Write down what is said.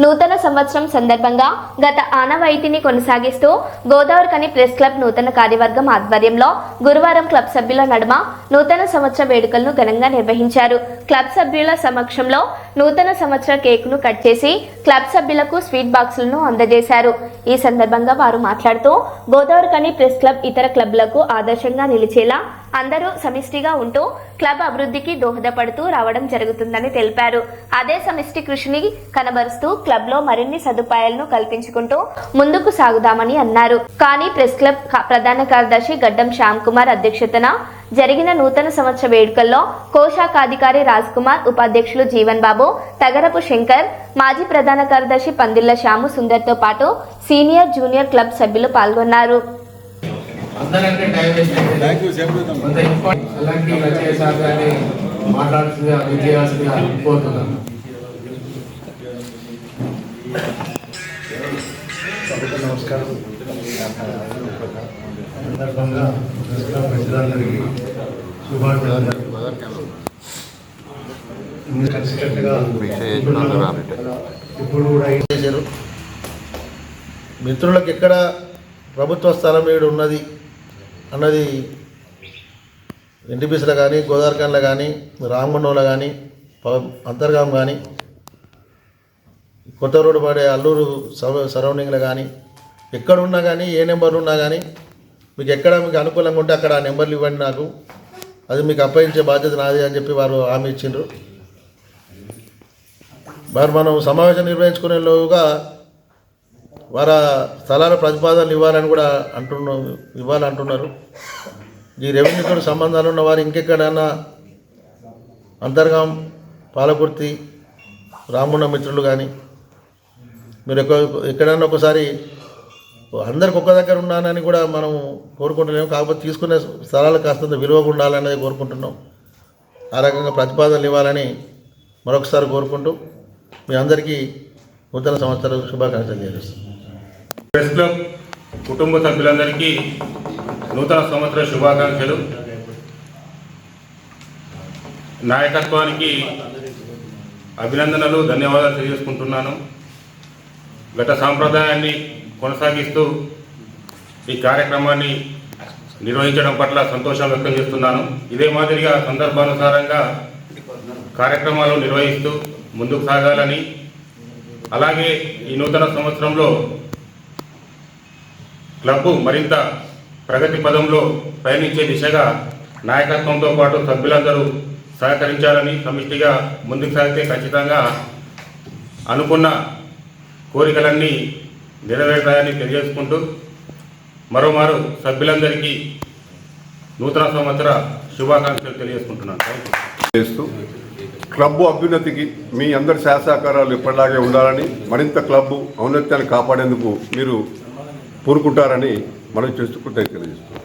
నూతన సంవత్సరం సందర్భంగా గత ఆనవాయితీని కొనసాగిస్తూ గోదావరికని ప్రెస్ క్లబ్ నూతన కార్యవర్గం ఆధ్వర్యంలో గురువారం క్లబ్ సభ్యుల నడుమ నూతన సంవత్సర వేడుకలను ఘనంగా నిర్వహించారు. క్లబ్ సభ్యుల సమక్షంలో నూతన సంవత్సర కేకును కట్ చేసి క్లబ్ సభ్యులకు స్వీట్ బాక్సులను అందజేశారు. ఈ సందర్భంగా వారు మాట్లాడుతూ గోదావరికని ప్రెస్ క్లబ్ ఇతర క్లబ్లకు ఆదర్శంగా నిలిచేలా అందరూ సమిష్టిగా ఉంటూ క్లబ్ అభివృద్ధికి దోహదపడుతూ రావడం జరుగుతుందని తెలిపారు. అదే సమిష్టి కృషిని కనబరుస్తూ క్లబ్లో మరిన్ని సదుపాయాలను కల్పించుకుంటూ ముందుకు సాగుదామని అన్నారు. కానీ ప్రెస్ క్లబ్ ప్రధాన కార్యదర్శి గడ్డం శ్యామ్ కుమార్ అధ్యక్షతన జరిగిన నూతన సంవత్సర వేడుకల్లో కోశాఖాధికారి రాజ్ కుమార్ ఉపాధ్యక్షులు జీవన్ బాబు తగరపు శంకర్ మాజీ ప్రధాన కార్యదర్శి పందిళ్ళ శ్యాము సుందర్తో పాటు సీనియర్ జూనియర్ క్లబ్ సభ్యులు పాల్గొన్నారు. అందరంటే టైం. కొంత ఇంపార్టెంట్ అలాంటి వచ్చే సార్ గారిని మాట్లాడుతుందిగా కోరుతున్నాను నమస్కారం సందర్భంగా ప్రజలందరికీ. ఇప్పుడు కూడా చేశారు మిత్రులకు ఎక్కడ ప్రభుత్వ స్థలం ఏడు ఉన్నది అన్నది ఎన్టీపీసీలో కానీ గోదావరిఖండ్లో కానీ రామగుండంలో కానీ అంతర్గాం కానీ కొత్త రోడ్డు పడే అల్లూరు సరౌ- సరౌండింగ్లో కానీ ఎక్కడ ఉన్నా కానీ ఏ నెంబర్లు ఉన్నా కానీ మీకు ఎక్కడ మీకు అనుకూలంగా ఉంటే అక్కడ ఆ నెంబర్లు ఇవ్వండి నాకు. అది మీకు అప్పగించే బాధ్యత నాది అని చెప్పి వారు హామీ ఇచ్చిండ్రు. మరి మనం సమావేశం నిర్వహించుకునే లోగా వారి స్థలాల ప్రతిపాదనలు ఇవ్వాలని కూడా అంటున్నాం ఇవ్వాలంటున్నారు. ఈ రెవెన్యూతో సంబంధాలు ఉన్న వారు ఇంకెక్కడైనా అంతర్గాం పాలకుర్తి రామున్న మిత్రులు కానీ మీరు ఎక్క ఎక్కడైనా ఒకసారి అందరికి ఒక్క దగ్గర ఉన్నానని కూడా మనం కోరుకుంటున్నాం కాకపోతే తీసుకునే స్థలాలు కాస్తంత విలువగా ఉండాలనేది కోరుకుంటున్నాం. ఆ రకంగా ప్రతిపాదనలు ఇవ్వాలని మరొకసారి కోరుకుంటూ మీ అందరికీ నూతన సంవత్సర శుభాకాంక్షలు తెలియజేస్తాం ప్రెస్ క్లబ్ కుటుంబ సభ్యులందరికీ నూతన సంవత్సర శుభాకాంక్షలు. నాయకత్వానికి అభినందనలు ధన్యవాదాలు తెలియజేసుకుంటున్నాను. గత సాంప్రదాయాన్ని కొనసాగిస్తూ ఈ కార్యక్రమాన్ని నిర్వహించడం పట్ల సంతోషం వ్యక్తం చేస్తున్నాను. ఇదే మాదిరిగా సందర్భానుసారంగా కార్యక్రమాలు నిర్వహిస్తూ ముందుకు సాగాలని. అలాగే ఈ నూతన సంవత్సరంలో క్లబ్ మరింత ప్రగతి పదంలో పయనించే దిశగా నాయకత్వంతో పాటు సభ్యులందరూ సహకరించాలని సమిష్టిగా ముందుకు సాగితే ఖచ్చితంగా అనుకున్న కోరికలన్నీ నెరవేరుతాయని తెలియజేసుకుంటూ మరోమారు సభ్యులందరికీ నూతన సంవత్సర శుభాకాంక్షలు తెలియజేసుకుంటున్నాను. చేస్తూ క్లబ్ అభ్యున్నతికి మీ అందరి సహసహకారాలు ఎప్పటిలాగే ఉండాలని మరింత క్లబ్ ఔన్నత్యాన్ని కాపాడేందుకు మీరు పూరుకుంటారని మనం చేస్తూ తెలియజేస్తున్నాం